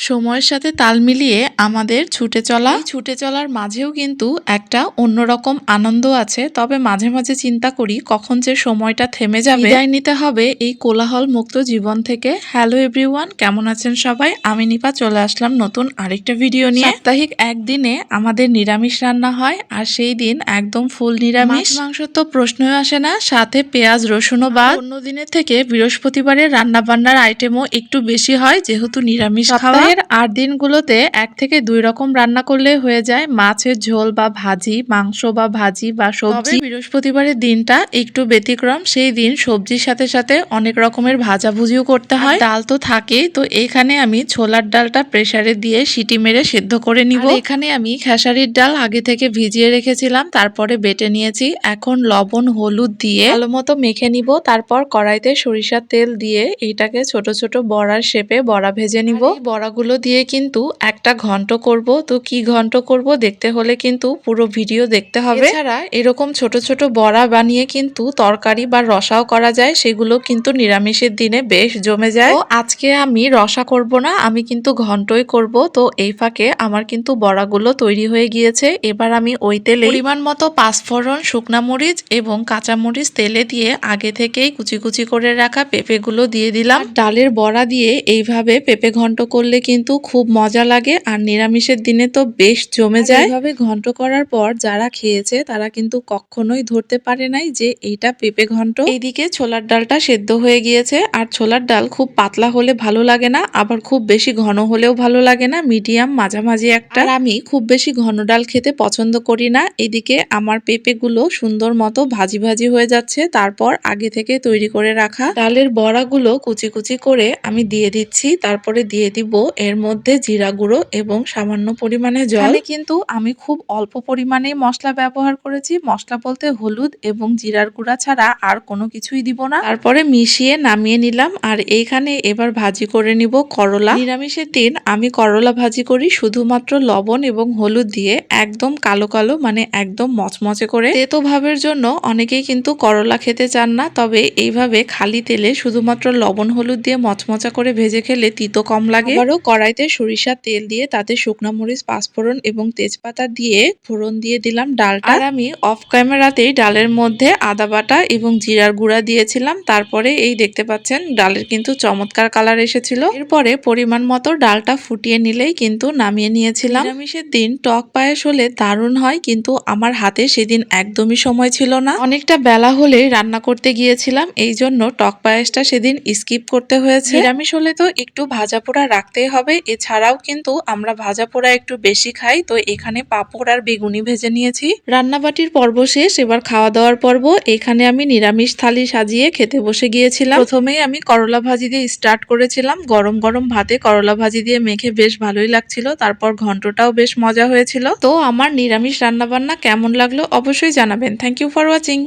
সময়ের সাথে তাল মিলিয়ে আমাদের ছুটে চলা। ছুটে চলার মাঝেও কিন্তু একটা অন্যরকম আনন্দ আছে। তবে মাঝে মাঝে চিন্তা করি কখন যে সময়টা থেমে যাবে। বিদায় নিতে হবে এই কোলাহল মুক্ত জীবন থেকে। হ্যালো এভরিওয়ান কেমন আছেন সবাই? আমি নিপা চলে আসলাম নতুন আরেকটা ভিডিও নিয়ে। সাপ্তাহিক একদিনে আমাদের নিরামিষ রান্না হয় আর সেই দিন একদম ফুল নিরামিষ। মাংস তো প্রশ্নই আসে না। সাথে পেঁয়াজ রসুনও বা অন্য দিনের থেকে বৃহস্পতিবারের রান্না বান্নার আইটেমও একটু বেশি হয় যেহেতু নিরামিষ খাওয়া। এর আট দিনগুলোতে এক থেকে দুই রকম রান্না করলে হয়ে যায় মাছের ঝোল বা ভাজি মাংস বা ভাজি বা সবজি। বৃহস্পতিবারের দিনটা একটু ব্যতিক্রম সেই দিন সবজির সাথে সাথে অনেক রকমের ভাজাভুজিও করতে হয়। ডাল তো থাকেই তো এখানে আমি ছোলার ডালটা প্রেসারে দিয়ে সিটি মেরে সেদ্ধ করে নিব। এখানে আমি খেসারির ডাল আগে থেকে ভিজিয়ে রেখেছিলাম তারপরে বেটে নিয়েছি। এখন লবণ হলুদ দিয়ে ভালো মতো মেখে নিব তারপর কড়াইতে সরিষার তেল দিয়ে এটাকে ছোট ছোট বড়ার শেপে বড়া ভেজে নিব। এই বড়াগুলো দিয়ে কিন্তু একটা ঘন্ট করব। তো কি ঘন্ট করব দেখতে হলে কিন্তু পুরো ভিডিও দেখতে হবে। এছাড়া এরকম ছোট ছোট বড়া বানিয়ে কিন্তু তরকারি বা রসাও করা যায়। সেগুলো কিন্তু নিরামিষের দিনে বেশ জমে যায়। তো আজকে আমি রসা করব না আমি কিন্তু ঘন্টই করব। তো এই ফাঁকে আমার কিন্তু বড়াগুলো তৈরি হয়ে গিয়েছে। এবার আমি ওই তেলে পরিমাণ মতো পাঁচফোড়ন শুকনা মরিচ এবং কাঁচামরিচ তেলে দিয়ে আগে থেকেই কুচি কুচি করে রাখা পেঁপেগুলো দিয়ে দিলাম। ডালের বড়া দিয়ে এইভাবে পেঁপে ঘন্ট করলে কিন্তু খুব মজা লাগে আর নিরামিষের দিনে তো বেশ জমে যায়। এইভাবে ঘন্ট করার পর যারা খেয়েছে তারা কিন্তু কখনোই ধরতে পারে নাই যে এইটা পেঁপে ঘন্ট। এইদিকে ছোলার ডালটা সেদ্ধ হয়ে গিয়েছে আর ছোলার ডাল খুব পাতলা হলে ভালো লাগে না আবার খুব বেশি ঘন হলেও ভালো লাগে না মিডিয়াম মাঝামাঝি একটা। আমি খুব বেশি ঘন ডাল খেতে পছন্দ করি না এদিকে আমার পেঁপেগুলো সুন্দর মতো ভাজি ভাজি হয়ে যাচ্ছে তারপর আগে থেকে তৈরি করে রাখা। ডালের বড়াগুলো কুচি কুচি করে আমি দিয়ে দিচ্ছি তারপরে দিয়ে দিব এর মধ্যে জিরা গুঁড়ো এবং সামান্য পরিমাণে জল। কিন্তু আমি খুব অল্প পরিমাণেই মশলা ব্যবহার করেছি। মশলা বলতে হলুদ এবং জিরার গুঁড়া ছাড়া আর কোনো কিছুই দিব না। তারপরে মিশিয়ে নামিয়ে নিলাম আর এইখানে এবার ভাজি করে নিব করলা। নিরামিষের দিন আমি করলা ভাজি করি শুধুমাত্র লবণ এবং হলুদ দিয়ে একদম কালো কালো মানে একদম মচমচে করে। তেতো ভাবের জন্য অনেকেই কিন্তু করলা খেতে চান না তবে এইভাবে খালি তেলে শুধুমাত্র লবণ হলুদ দিয়ে মচমচা করে ভেজে খেলে তিতো কম লাগে। আবারও কড়াইতে সরিষার তেল দিয়ে তাতে শুকনা মরিচ, পাঁচফোড়ন এবং তেজপাতা দিয়ে ফোড়ন দিয়ে দিলাম ডালটা। আর আমি অফ ক্যামেরাতেই ডালের মধ্যে আদা বাটা এবং জিরার গুঁড়া দিয়েছিলাম। তারপরে এই দেখতে পাচ্ছেন, ডালের কিন্তু চমৎকার কালার এসেছিল। এরপরে পরিমাণ মতো ডালটা ফুটিয়ে নিলেই কিন্তু নামিয়ে নিয়েছিলাম। নিরামিষের দিন টক পায়েস হলে দারুণ হয়, কিন্তু আমার হাতে সেদিন একদমই সময় ছিল না। অনেকটা বেলা হলেই রান্না করতে গিয়েছিলাম এই জন্য টক পায়েসটা সেদিন স্কিপ করতে হয়েছে। নিরামিষ হলে তো একটু ভাজা পোড়া রাখতেই হবে। এছাড়াও কিন্তু আমরা ভাজা পোড়া একটু বেশি খাই, তো এখানে পাঁপড় আর বেগুনি ভেজে নিয়েছি। রান্নাবাটির পর্ব শেষ, এবার খাওয়া দাওয়ার পর্ব। এখানে আমি নিরামিষ থালি সাজিয়ে খেতে বসে গিয়েছিলাম। প্রথমেই আমি করলা ভাজি দিয়ে স্টার্ট করেছিলাম। গরম গরম ভাতে করলা ভাজি দিয়ে মেখে বেশ ভালোই লাগছিল, তারপর ঘন্টটাও বেশ মজা হয়েছিল। তো আমার নিরামিষ রান্নাবান্না কেমন লাগল অবশ্যই জানাবেন। Thank you for watching